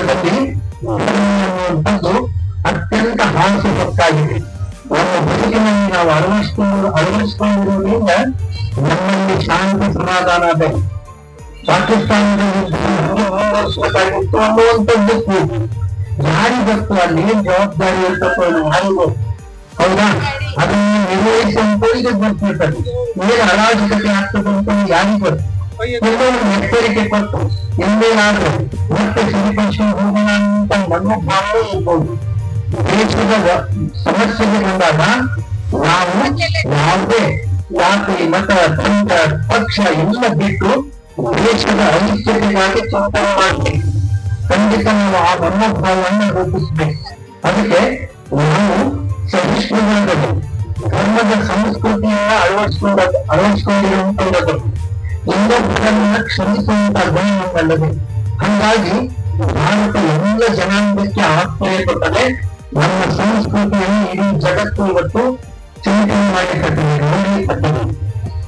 ಅದಕ್ಕೆ ನಮ್ಮ ಜೀವನದಲ್ಲಿ ಅನ್ನುವಂಥದ್ದು ಅತ್ಯಂತ ಹಾಸ್ಯಪಕ್ಕಾಗಿದೆ ನಮ್ಮ ಬದುಕಿನಲ್ಲಿ ನಾವು ಅಳವಡಿಸಿಕೊಂಡು ಅಳವಡಿಸಿಕೊಂಡಿರುವುದರಿಂದ ನಮ್ಮಲ್ಲಿ ಶಾಂತಿ ಸಮಾಧಾನ ಬೇಕು ಪಾಕಿಸ್ತಾನದಲ್ಲಿ ಮುಂದುವರಿಸಬೇಕಾಗಿತ್ತು ಅನ್ನುವಂಥದ್ದಕ್ಕೂ ಯಾರಿಗತ್ತು ಅಲ್ಲಿ ಏನ್ ಜವಾಬ್ದಾರಿ ಇರ್ತಕ್ಕೋ ಯಾರಿಗೂ ಹೌದಾ ಅದನ್ನ ನಿರ್ವಹಿಸುವಂತವರಿಗೆ ಗೊತ್ತಿರ್ತದೆ ಏನು ಅರಾಜಕತೆ ಆಗ್ತದೆ ಅಂತ ಯಾರಿಗೂ ಗೊತ್ತು ಎಲ್ಲೋ ಒಂದು ಎಚ್ಚರಿಕೆ ಕೊಟ್ಟು ಎಂದೇನಾದ್ರೂ ಮತ್ತೆ ಸರಿಪಡಿಸಿ ಹೋಗೋಣ ಅಂತ ಮನೋಭಾವವೂ ಇರ್ಬೋದು ದೇಶದ ವ- ಸಮಸ್ಯೆಗೆ ಬಂದಾಗ ನಾವು ಯಾವುದೇ ಜಾತಿ ಮತ ಪಂಥ ಪಕ್ಷ ಎಲ್ಲ ಬಿಟ್ಟು ದೇಶದ ಐಕ್ಯತೆಗಾಗಿ ಚಿಂತನೆ ಮಾಡ್ತೀವಿ ಖಂಡಿತ ನಾವು ಆ ಮನೋಭಾವವನ್ನು ರೂಪಿಸಬೇಕು ಅದಕ್ಕೆ ನಾವು ಸಹಿಷ್ಣುವಾದದ್ದು ಧರ್ಮದ ಸಂಸ್ಕೃತಿಯನ್ನ ಅಳವಡಿಸಿಕೊಂಡ ಅಳವಡಿಸಿಕೊಂಡಿರುವಂತದ್ದು ಇನ್ನೊಬ್ಬರನ್ನ ಕ್ಷಮಿಸುವಂತ ಗುಣ ನಮ್ಮಲ್ಲದೆ. ಹಂಗಾಗಿ ಭಾರತ ಎಲ್ಲ ಜನಾಂಗಕ್ಕೆ ಆಶ್ರಯ ಕೊಟ್ಟರೆ ನಮ್ಮ ಸಂಸ್ಕೃತಿಯನ್ನು ಇಡೀ ಜಗತ್ತು ಇವತ್ತು ಚಿಂತನೆ ಮಾಡಿ ಕಟ್ಟಿದೆ